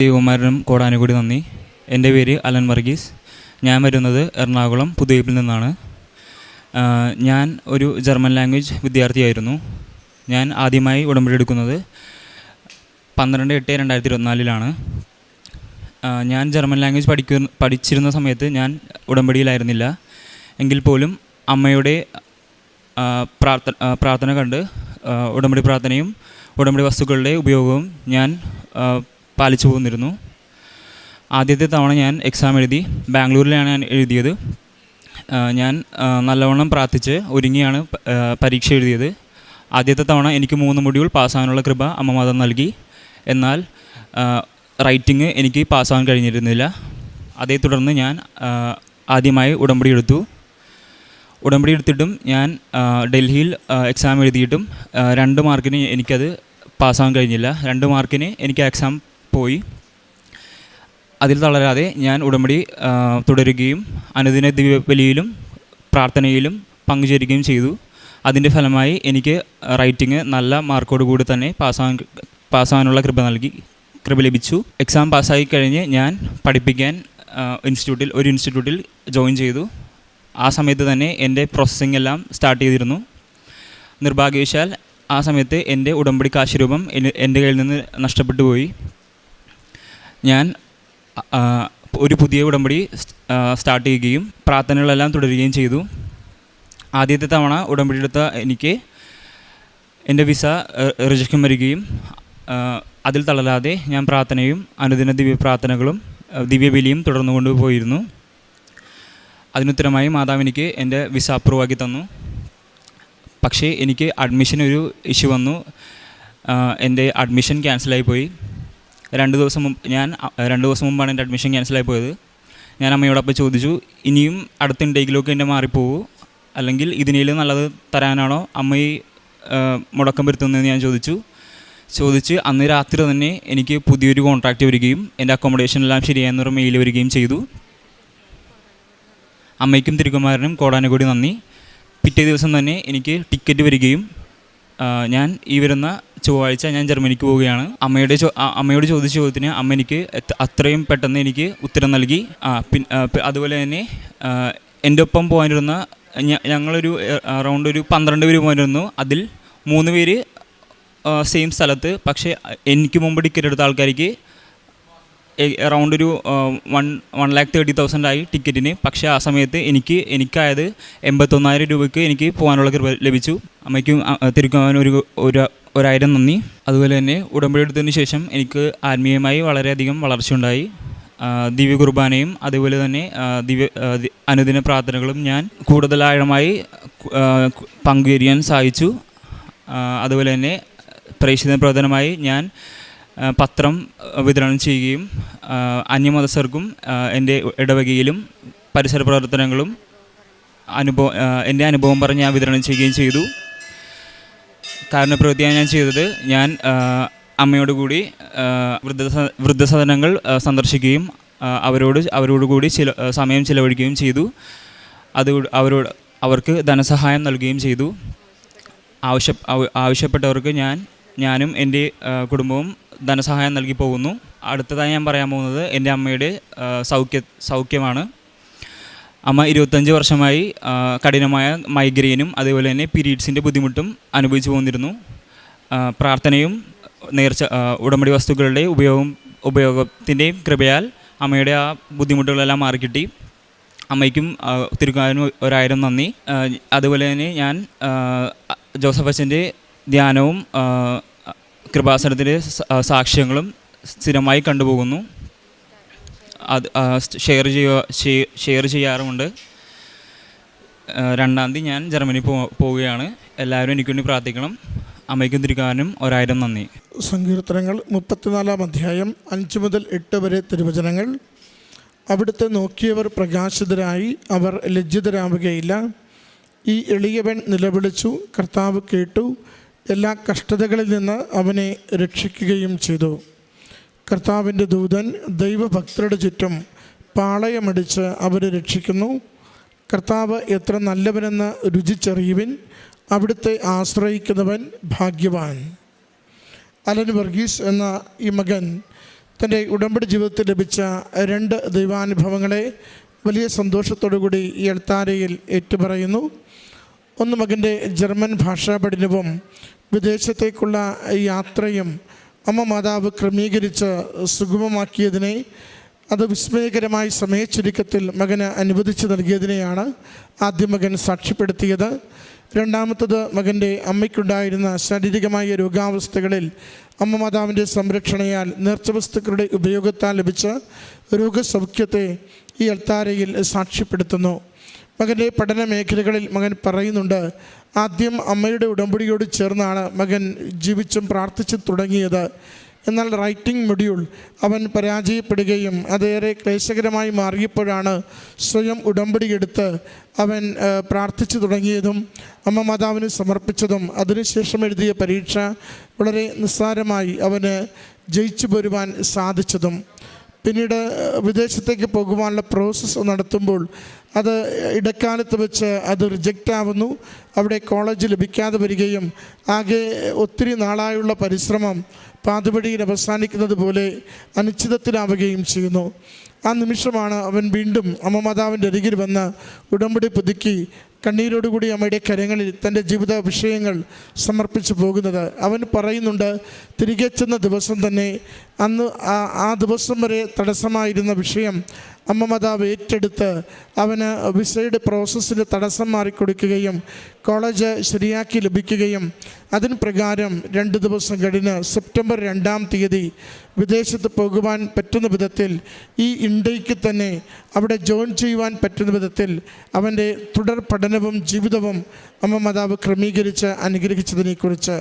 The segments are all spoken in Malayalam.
ദേവകുമാരനും കോടാനുകൂടി നന്ദി. എന്റെ പേര് അലൻ വർഗീസ്. ഞാൻ വരുന്നത് എറണാകുളം പുതുവൈപ്പിൽ നിന്നാണ്. ഞാൻ ഒരു ജർമ്മൻ ലാംഗ്വേജ് വിദ്യാർത്ഥിയായിരുന്നു. ഞാൻ ആദ്യമായി ഉടമ്പടി എടുക്കുന്നത് പന്ത്രണ്ട് എട്ട് രണ്ടായിരത്തി ഇരുപത്തിനാലിലാണ് ഞാൻ ജർമ്മൻ ലാംഗ്വേജ് പഠിക്കു പഠിച്ചിരുന്ന സമയത്ത് ഞാൻ ഉടമ്പടിയിലായിരുന്നില്ല. എങ്കിൽ പോലും അമ്മയുടെ പ്രാർത്ഥ പ്രാർത്ഥന പ്രാർത്ഥന കണ്ട് ഉടമ്പടി പ്രാർത്ഥനയും ഉടമ്പടി വസ്തുക്കളുടെ ഉപയോഗവും ഞാൻ പാലിച്ചു പോന്നിരുന്നു. ആദ്യത്തെ തവണ ഞാൻ എക്സാം എഴുതി ബാംഗ്ലൂരിലാണ് ഞാൻ എഴുതിയത്. ഞാൻ നല്ലവണ്ണം പ്രാർത്ഥിച്ച് ഒരുങ്ങിയാണ് പരീക്ഷ എഴുതിയത്. ആദ്യത്തെ തവണ എനിക്ക് മൂന്ന് മൊഡ്യൂൾ പാസ്സാകാനുള്ള കൃപ അമ്മമാതം നൽകി. എന്നാൽ റൈറ്റിംഗ് എനിക്ക് പാസ്സാകാൻ കഴിഞ്ഞിരുന്നില്ല. അതേ തുടർന്ന് ഞാൻ ആദ്യമായി ഉടമ്പടി എടുത്തു. ഉടമ്പടി എടുത്തിട്ടും ഞാൻ ഡൽഹിയിൽ എക്സാം എഴുതിയിട്ടും രണ്ട് മാർക്കിന് എനിക്കത് പാസ്സാകാൻ കഴിഞ്ഞില്ല. രണ്ട് മാർക്കിന് എനിക്ക് എക്സാം പോയി. അതിൽ തളരാതെ ഞാൻ ഉടമ്പടി തുടരുകയും അനുദിന ദിവ്യബലിയിലും പ്രാർത്ഥനയിലും പങ്കുചേരുകയും ചെയ്തു. അതിന്റെ ഫലമായി എനിക്ക് റൈറ്റിംഗ് നല്ല മാർക്കോട് കൂടി തന്നെ പാസ്സാകാൻ പാസ്സാകാനുള്ള കൃപ നൽകി കൃപ ലഭിച്ചു. എക്സാം പാസ്സായി കഴിഞ്ഞ് ഞാൻ പഠിപ്പിക്കാൻ ഇൻസ്റ്റിറ്റ്യൂട്ടിൽ ഒരു ഇൻസ്റ്റിറ്റ്യൂട്ടിൽ ജോയിൻ ചെയ്തു. ആ സമയത്ത് തന്നെ എന്റെ പ്രോസസ്സിംഗ് എല്ലാം സ്റ്റാർട്ട് ചെയ്തിരുന്നു. നിർഭാഗ്യവശാൽ ആ സമയത്ത് എന്റെ ഉടമ്പടി കാശുരൂപം രൂപം എന്റെ കയ്യിൽ നിന്ന് നഷ്ടപ്പെട്ടു പോയി. ഞാൻ ഒരു പുതിയ ഉടമ്പടി സ്റ്റാർട്ട് ചെയ്യുകയും പ്രാർത്ഥനകളെല്ലാം തുടരുകയും ചെയ്തു. ആദ്യത്തെ തവണ ഉടമ്പടി എടുത്ത എനിക്ക് എന്റെ വിസ റിജക്ഷൻ വരികയും അതിൽ തളരാതെ ഞാൻ പ്രാർത്ഥനയും അനുദിന ദിവ്യ പ്രാർത്ഥനകളും ദിവ്യബലിയും തുടർന്നു കൊണ്ടുപോയിരുന്നു അതിനുത്തരമായി മാതാവ് എനിക്ക് എന്റെ വിസ അപ്രൂവ് ആക്കി തന്നു. പക്ഷേ എനിക്ക് അഡ്മിഷൻ ഒരു ഇഷ്യൂ വന്നു. എന്റെ അഡ്മിഷൻ ക്യാൻസലായി പോയി. രണ്ട് ദിവസം മുമ്പ് ഞാൻ രണ്ട് ദിവസം മുമ്പാണ് എന്റെ അഡ്മിഷൻ ക്യാൻസലായി പോയത്. ഞാൻ അമ്മയോടൊപ്പം ചോദിച്ചു ഇനിയും അടുത്ത ഇൻടേക്കിലൊക്കെ എന്റെ മാറിപ്പോവൂ? അല്ലെങ്കിൽ ഇതിനേലും നല്ലത് തരാനാണോ? അമ്മ ഈ മുടക്കം വരുത്തുന്നതെന്ന് ഞാൻ ചോദിച്ചു. ചോദിച്ച് അന്ന് രാത്രി തന്നെ എനിക്ക് പുതിയൊരു കോൺട്രാക്റ്റ് വരികയും എന്റെ അക്കോമഡേഷൻ എല്ലാം ശരിയായെന്നൊരു മെയിൽ വരികയും ചെയ്തു. അമ്മയ്ക്കും തിരുക്കുമാരനും കോടാനുകൂടി നന്ദി. പിറ്റേ ദിവസം തന്നെ എനിക്ക് ടിക്കറ്റ് വരികയും ഞാൻ ഈ വരുന്ന ചൊവ്വാഴ്ച ഞാൻ ജർമ്മനിക്ക് പോവുകയാണ്. അമ്മയുടെ അമ്മയോട് ചോദിച്ച ചോദ്യത്തിന് അമ്മ എനിക്ക് അത്രയും പെട്ടെന്ന് എനിക്ക് ഉത്തരം നൽകി. അതുപോലെ തന്നെ എന്റെ ഒപ്പം പോകാനിരുന്ന ഞങ്ങളൊരു അറൗണ്ട് ഒരു പന്ത്രണ്ട് പേര് പോകാനിരുന്നു. അതിൽ മൂന്ന് പേര് സെയിം സ്ഥലത്ത്. പക്ഷേ എനിക്ക് മുമ്പ് ടിക്കറ്റ് എടുത്ത ആൾക്കാർക്ക് അറൗണ്ട് ഒരു one one lakh thirty thousand ആയി ടിക്കറ്റിന് പക്ഷേ ആ സമയത്ത് എനിക്ക് എനിക്കായത് എൺപത്തൊന്നായിരം രൂപയ്ക്ക് എനിക്ക് പോകാനുള്ള കൃപ ലഭിച്ചു. അമ്മയ്ക്കും തിരുക്കുവാൻ ഒരു ഒരു ഒരായിരം നന്ദി. അതുപോലെ തന്നെ ഉടമ്പടി എടുത്തതിന് ശേഷം എനിക്ക് ആത്മീയമായി വളരെയധികം വളർച്ചയുണ്ടായി. ദിവ്യ കുർബാനയും അതുപോലെ തന്നെ ദിവ്യ അനുദിന പ്രാർത്ഥനകളും ഞാൻ കൂടുതൽ ആഴമായി പങ്കുചേരാൻ സാധിച്ചു. അതുപോലെ തന്നെ പ്രേക്ഷിത പ്രവർത്തനമായി ഞാൻ പത്രം വിതരണം ചെയ്യുകയും അന്യമതസ്ഥർക്കും എന്റെ ഇടവകയിലും പരിസര പ്രവർത്തനങ്ങളും അനുഭവം എന്റെ അനുഭവം പറഞ്ഞ് ഞാൻ വിതരണം ചെയ്യുകയും ചെയ്തു. കാരണപ്രവൃത്തിയാണ് ഞാൻ ചെയ്തത്. ഞാൻ അമ്മയോട് കൂടി വൃദ്ധ വൃദ്ധസദനങ്ങൾ സന്ദർശിക്കുകയും അവരോട് അവരോട് കൂടി ചില സമയം ചിലവഴിക്കുകയും ചെയ്തു. അത് അവരോട് അവർക്ക് ധനസഹായം നൽകുകയും ചെയ്തു. ആവശ്യ ആവ- ആവശ്യപ്പെട്ടവർക്ക് ഞാൻ ഞാനും എന്റെ കുടുംബവും ധനസഹായം നൽകി പോകുന്നു. അടുത്തതായി ഞാൻ പറയാൻ പോകുന്നത് എന്റെ അമ്മയുടെ സൗഖ്യ സൗഖ്യമാണ്. അമ്മ ഇരുപത്തഞ്ച് വർഷമായി കഠിനമായ മൈഗ്രെയിനും അതേപോലെ തന്നെ പീരീഡ്സിന്റെ ബുദ്ധിമുട്ടും അനുഭവിച്ചു പോന്നിരുന്നു. പ്രാർത്ഥനയും നേർച്ച ഉടമ്പടി വസ്തുക്കളുടെ ഉപയോഗം ഉപയോഗത്തിന്റെയും കൃപയാൽ അമ്മയുടെ ആ ബുദ്ധിമുട്ടുകളെല്ലാം മാറിക്കിട്ടി. അമ്മയ്ക്കും തിരുക്കാനും ഒരായിരം നന്ദി. അതുപോലെ തന്നെ ഞാൻ ജോസഫ് അച്ഛന്റെ ധ്യാനവും കൃപാസനത്തിന്റെ സാക്ഷ്യങ്ങളും സ്ഥിരമായി കണ്ടുപോകുന്നു. അത് ഷെയർ ചെയ്യുക ഷെയർ ചെയ്യാറുമുണ്ട്. രണ്ടാം തീയതി ഞാൻ ജർമ്മനി പോ പോവുകയാണ്. എല്ലാവരും എനിക്ക് വേണ്ടി പ്രാർത്ഥിക്കണം. അമ്മയ്ക്കും തിരുക്കാനും ഒരായിരം നന്ദി. സങ്കീർത്തനങ്ങൾ മുപ്പത്തിനാലാം അധ്യായം അഞ്ച് മുതൽ എട്ട് വരെ തിരുവചനങ്ങൾ. അവിടുത്തെ നോക്കിയവർ പ്രകാശിതരായി അവർ ലജ്ജിതരാവുകയില്ല. ഈ എളിയവൻ നിലവിളിച്ചു കർത്താവ് കേട്ടു എല്ലാ കഷ്ടതകളിൽ നിന്ന് അവനെ രക്ഷിക്കുകയും ചെയ്തു. കർത്താവിന്റെ ദൂതൻ ദൈവഭക്തരുടെ ചുറ്റും പാളയമടിച്ച് അവരെ രക്ഷിക്കുന്നു. കർത്താവ് എത്ര നല്ലവനെന്ന് രുചിച്ചറിയുവിൻ അവിടുത്തെ ആശ്രയിക്കുന്നവൻ ഭാഗ്യവാൻ. അലൻ വർഗീസ് എന്ന ഈ മകൻ തന്റെ ഉടമ്പടി ജീവിതത്തിൽ ലഭിച്ച രണ്ട് ദൈവാനുഭവങ്ങളെ വലിയ സന്തോഷത്തോടുകൂടി ഈ എൽത്താരയിൽ ഏറ്റുപറയുന്നു. ഒന്ന് മകന്റെ ജർമ്മൻ ഭാഷാ പഠനവും വിദേശത്തേക്കുള്ള യാത്രയും അമ്മ മാതാവ് ക്രമീകരിച്ച് സുഗമമാക്കിയതിനെ അത് വിസ്മയകരമായ സമയച്ചുരുക്കത്തിൽ മകന് അനുവദിച്ചു നൽകിയതിനെയാണ് ആദ്യ മകൻ സാക്ഷ്യപ്പെടുത്തിയത്. രണ്ടാമത്തത് മകന്റെ അമ്മയ്ക്കുണ്ടായിരുന്ന ശാരീരികമായ രോഗാവസ്ഥകളിൽ അമ്മ മാതാവിന്റെ സംരക്ഷണയാൽ നേർച്ചവസ്തുക്കളുടെ ഉപയോഗത്താൽ ലഭിച്ച രോഗസൗഖ്യത്തെ ഈ അൽത്താരയിൽ സാക്ഷ്യപ്പെടുത്തുന്നു. മകന്റെ പഠന മേഖലകളിൽ മകൻ പറയുന്നുണ്ട് ആദ്യം അമ്മയുടെ ഉടമ്പടിയോട് ചേർന്നാണ് മകൻ ജീവിച്ചും പ്രാർത്ഥിച്ചു തുടങ്ങിയത്. എന്നാൽ റൈറ്റിംഗ് മൊഡ്യൂൾ അവൻ പരാജയപ്പെടുകയും അതേറെ ക്ലേശകരമായി മാറിയപ്പോഴാണ് സ്വയം ഉടമ്പടിയെടുത്ത് അവൻ പ്രാർത്ഥിച്ചു തുടങ്ങിയതും അമ്മ മാതാവിന് സമർപ്പിച്ചതും. അതിനുശേഷം എഴുതിയ പരീക്ഷ വളരെ നിസ്സാരമായി അവന് ജയിച്ചു പോരുവാൻ സാധിച്ചതും. പിന്നീട് വിദേശത്തേക്ക് പോകുവാനുള്ള പ്രോസസ്സ് നടത്തുമ്പോൾ അത് ഇടക്കാലത്ത് വെച്ച് അത് റിജക്റ്റ് ആവുന്നു. അവിടെ കോളേജ് ലഭിക്കാതെ വരികയും ആകെ ഒത്തിരി നാളായുള്ള പരിശ്രമം പാതുപടിയിൽ അവസാനിക്കുന്നത് പോലെ അനിശ്ചിതത്തിലാവുകയും ചെയ്യുന്നു. ആ നിമിഷമാണ് അവൻ വീണ്ടും അമ്മ മാതാവിന്റെ അരികിൽ വന്ന് ഉടമ്പടി പുതുക്കി കണ്ണീരോടുകൂടി അമ്മയുടെ കരങ്ങളിൽ തന്റെ ജീവിത വിഷയങ്ങൾ സമർപ്പിച്ചു പോകുന്നത്. അവൻ പറയുന്നുണ്ട് തിരികെ ചെന്ന ദിവസം തന്നെ അന്ന് ആ ദിവസം വരെ തടസ്സമായിരുന്ന വിഷയം അമ്മ മാതാവ് ഏറ്റെടുത്ത് അവന് വിസയുടെ പ്രോസസ്സിന് തടസ്സം മാറിക്കൊടുക്കുകയും കോളേജ് ശരിയാക്കി ലഭിക്കുകയും അതിന് പ്രകാരം രണ്ട് ദിവസം കഴിഞ്ഞ് സെപ്റ്റംബർ രണ്ടാം തീയതി വിദേശത്ത് പോകുവാൻ പറ്റുന്ന വിധത്തിൽ ഈ ഇന്ത്യയ്ക്ക് തന്നെ അവിടെ ജോയിൻ ചെയ്യുവാൻ പറ്റുന്ന വിധത്തിൽ അവന്റെ തുടർ പഠനവും ജീവിതവും അമ്മ മാതാവ് ക്രമീകരിച്ച് അനുഗ്രഹിച്ചതിനെക്കുറിച്ച്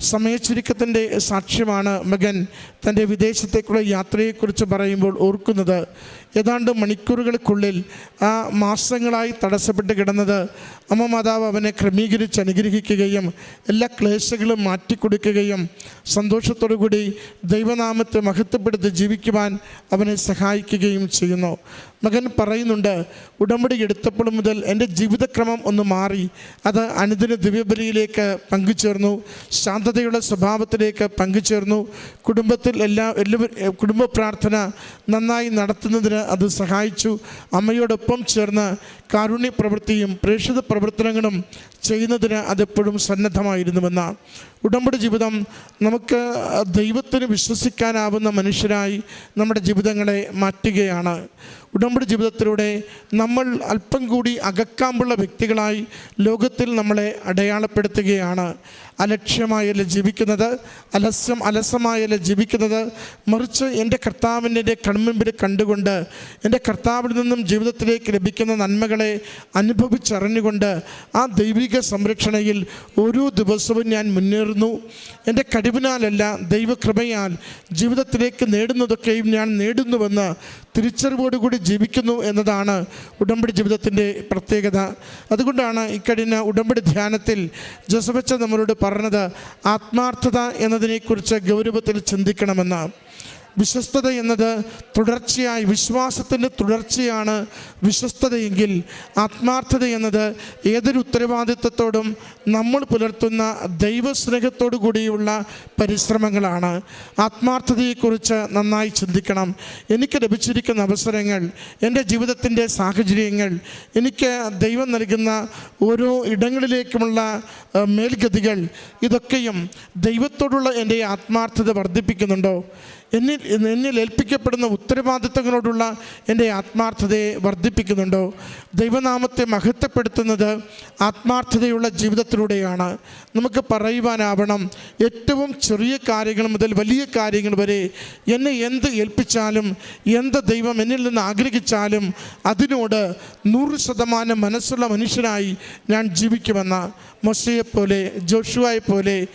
സമയച്ചുരുക്കത്തിന്റെ സാക്ഷ്യമാണ് മകൻ തന്റെ വിദേശത്തേക്കുള്ള യാത്രയെക്കുറിച്ച് പറയുമ്പോൾ ഓർക്കുന്നത്. ഏതാണ്ട് മണിക്കൂറുകൾക്കുള്ളിൽ ആ മാസങ്ങളായി തടസ്സപ്പെട്ട് കിടന്നത് അമ്മ മാതാവ് അവനെ ക്രമീകരിച്ച് അനുഗ്രഹിക്കുകയും എല്ലാ ക്ലേശങ്ങളും മാറ്റിക്കൊടുക്കുകയും സന്തോഷത്തോടുകൂടി ദൈവനാമത്തെ മഹത്വപ്പെടുത്തി ജീവിക്കുവാൻ അവനെ സഹായിക്കുകയും ചെയ്യുന്നു. മകൻ പറയുന്നുണ്ട് ഉടമ്പടി എടുത്തപ്പോൾ മുതൽ എന്റെ ജീവിതക്രമം ഒന്ന് മാറി. അത് അനുദിന ദിവ്യബലിയിലേക്ക് പങ്കുചേർന്നു. ശാന്തതയുടെ സ്വഭാവത്തിലേക്ക് പങ്കുചേർന്നു. കുടുംബത്തിൽ എല്ലാ എല്ലാവരും കുടുംബ പ്രാർത്ഥന നന്നായി നടത്തുന്നതിന് അത് സഹായിച്ചു. അമ്മയോടൊപ്പം ചേർന്ന് കാരുണ്യ പ്രവൃത്തിയും പ്രേക്ഷിത പ്രവർത്തനങ്ങളും ചെയ്യുന്നതിന് അതെപ്പോഴും സന്നദ്ധമായിരുന്നുവെന്ന ഉടമ്പടി ജീവിതം നമുക്ക് ദൈവത്തിന് വിശ്വസിക്കാനാവുന്ന മനുഷ്യരായി നമ്മുടെ ജീവിതങ്ങളെ മാറ്റുകയാണ്. ഉടമ്പടി ജീവിതത്തിലൂടെ നമ്മൾ അല്പം കൂടി അകക്കാമ്പുള്ള വ്യക്തികളായി ലോകത്തിൽ നമ്മളെ അടയാളപ്പെടുത്തുകയാണ്. അലക്ഷ്യമായല്ല ജീവിക്കുന്നത്? അലസ്യം അലസമായല്ല ജീവിക്കുന്നത്? മറിച്ച് എന്റെ കർത്താവിന്റെ കൺമുമ്പിൽ കണ്ടുകൊണ്ട് എന്റെ കർത്താവിൽ നിന്നും ജീവിതത്തിലേക്ക് ലഭിക്കുന്ന നന്മകളെ അനുഭവിച്ചറിഞ്ഞുകൊണ്ട് ആ ദൈവിക സംരക്ഷണയിൽ ഓരോ ദിവസവും ഞാൻ മുന്നേറുന്നു എന്റെ കഴിവിനാലല്ല ദൈവകൃപയാൽ ജീവിതത്തിലേക്ക് നേടുന്നതൊക്കെയും ഞാൻ നേടുന്നുവെന്ന് തിരിച്ചറിവോടുകൂടി ജീവിക്കുന്നു എന്നതാണ് ഉടമ്പടി ജീവിതത്തിന്റെ പ്രത്യേകത. അതുകൊണ്ടാണ് ഇക്കഴിഞ്ഞ ഉടമ്പടി ധ്യാനത്തിൽ ജോസഫച്ച നമ്മളോട് പറഞ്ഞത് ആത്മാർത്ഥത എന്നതിനെക്കുറിച്ച് ഗൗരവത്തിൽ ചിന്തിക്കണമെന്ന്. വിശ്വസ്തത എന്നത് തുടർച്ചയായി വിശ്വാസത്തിന്റെ തുടർച്ചയാണ് വിശ്വസ്തതയെങ്കിൽ ആത്മാർത്ഥത എന്നത് ഏതൊരു ഉത്തരവാദിത്വത്തോടും നമ്മൾ പുലർത്തുന്ന ദൈവസ്നേഹത്തോടു കൂടിയുള്ള പരിശ്രമങ്ങളാണ്. ആത്മാർത്ഥതയെക്കുറിച്ച് നന്നായി ചിന്തിക്കണം. എനിക്ക് ലഭിച്ചിരിക്കുന്ന അവസരങ്ങൾ എന്റെ ജീവിതത്തിന്റെ സാഹചര്യങ്ങൾ എനിക്ക് ദൈവം നൽകുന്ന ഓരോ ഇടങ്ങളിലേക്കുമുള്ള മേൽഗതികൾ ഇതൊക്കെയും ദൈവത്തോടുള്ള എന്റെ ആത്മാർത്ഥത വർദ്ധിപ്പിക്കുന്നുണ്ടോ? എന്നിൽ എന്നിൽ ഏൽപ്പിക്കപ്പെടുന്ന ഉത്തരവാദിത്തങ്ങളോടുള്ള എന്റെ ആത്മാർത്ഥതയെ വർദ്ധിപ്പിക്കുന്നുണ്ടോ? ദൈവനാമത്തെ മഹത്വപ്പെടുത്തുന്നത് ആത്മാർത്ഥതയുള്ള ജീവിതത്തിലൂടെയാണ്. നമുക്ക് പറയുവാനാവണം ഏറ്റവും ചെറിയ കാര്യങ്ങൾ മുതൽ വലിയ കാര്യങ്ങൾ വരെ എന്നെ എന്ത് ഏൽപ്പിച്ചാലും എന്ത് ദൈവം എന്നിൽ നിന്ന് ആഗ്രഹിച്ചാലും അതിനോട് നൂറ് ശതമാനം മനസ്സുള്ള മനുഷ്യനായി ഞാൻ ജീവിക്കുമെന്ന മൊശയെപ്പോലെ ജോഷുവായെ പോലെ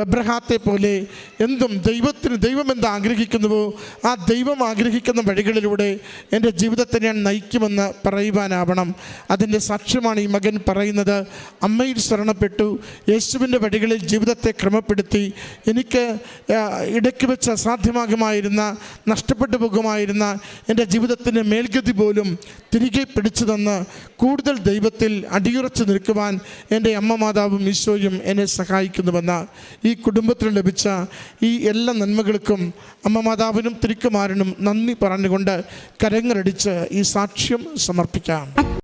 അബ്രഹാത്തെ പോലെ എന്തും ദൈവത്തിന് ദൈവം എന്ത് ആഗ്രഹിക്കുന്നുവോ ആ ദൈവം ആഗ്രഹിക്കുന്ന വഴികളിലൂടെ എന്റെ ജീവിതത്തെ ഞാൻ നയിക്കുമെന്ന് പറയുവാനാവണം. അതിന്റെ സാക്ഷ്യമാണ് ഈ മകൻ പറയുന്നത്. അമ്മയിൽ ശരണപ്പെട്ടു. യേശുവിന്റെ വഴികളിൽ ജീവിതത്തെ ക്രമപ്പെടുത്തി. എനിക്ക് ഇടയ്ക്ക് വെച്ച് അസാധ്യമാകുമായിരുന്ന നഷ്ടപ്പെട്ടു പോകുമായിരുന്ന എന്റെ ജീവിതത്തിന്റെ മേൽഗതി പോലും തിരികെ പിടിച്ചു തന്ന് കൂടുതൽ ദൈവത്തിൽ അടിയുറച്ചു നിൽക്കുവാൻ എന്റെ അമ്മ മാതാവും ഈശോയും എന്നെ സഹായിക്കുന്നുവെന്ന ഈ കുടുംബത്തിന് ലഭിച്ച ഈ എല്ലാ നന്മകൾക്കും അമ്മ മാതാവിനും തിരുക്കുമാരനും നന്ദി പറഞ്ഞുകൊണ്ട് കരങ്ങളടിച്ച് ഈ സാക്ഷ്യം സമർപ്പിക്കാം.